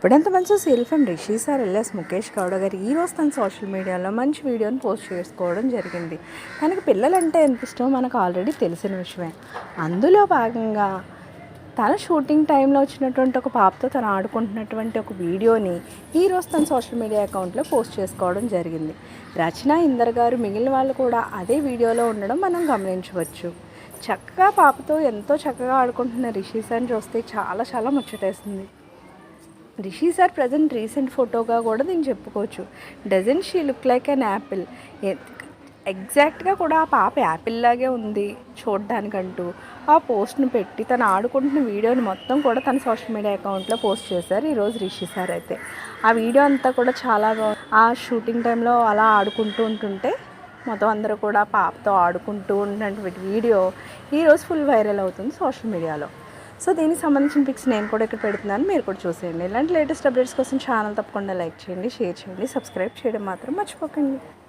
ఇప్పుడంత మంచి self and Rishi sir LS Mukesh Gowda గారు ఈరోజు రోజు తన సోషల్ మీడియాలో మంచి వీడియోని పోస్ట్ చేసుకోవడం జరిగింది. తనకి పిల్లలంటే ఎంత ఇష్టమో మనకు ఆల్రెడీ తెలిసిన విషయమే. అందులో భాగంగా తన షూటింగ్ టైంలో వచ్చినటువంటి ఒక పాపతో తను ఆడుకుంటున్నటువంటి ఒక వీడియోని ఈరోజు తన సోషల్ మీడియా అకౌంట్లో పోస్ట్ చేసుకోవడం జరిగింది. రచన ఇందర్ గారు మిగిలిన వాళ్ళు కూడా అదే వీడియోలో ఉండడం మనం గమనించవచ్చు. చక్కగా పాపతో ఎంతో చక్కగా ఆడుకుంటున్న రిషి సార్ని చూస్తే చాలా చాలా ముచ్చటేస్తుంది. రిషి సార్ ప్రజెంట్ రీసెంట్ ఫోటోగా కూడా నేను చెప్పుకోవచ్చు. Doesn't she look like an apple. ఎగ్జాక్ట్గా కూడా ఆ పాప యాపిల్ లాగే ఉంది చూడడానికంటూ. ఆ పోస్ట్ను పెట్టి తను ఆడుకుంటున్న వీడియోని మొత్తం కూడా తన సోషల్ మీడియా అకౌంట్లో పోస్ట్ చేశారు ఈరోజు రిషి సార్ అయితే. ఆ వీడియో అంతా కూడా చాలా ఆ షూటింగ్ టైంలో అలా ఆడుకుంటూ ఉంటుంటే మొత్తం అందరూ కూడా పాపతో ఆడుకుంటూ ఉన్నటువంటి వీడియో ఈరోజు ఫుల్ వైరల్ అవుతుంది సోషల్ మీడియాలో. సో దీనికి సంబంధించిన పిక్స్ నేను కూడా ఇక్కడ పెడుతున్నాను. మీరు కూడా చూసేయండి. ఇలాంటి లేటెస్ట్ అప్డేట్స్ కోసం ఛానల్ తప్పకుండా లైక్ చేయండి షేర్ చేయండి సబ్స్క్రైబ్ చేయడం మాత్రం మర్చిపోకండి.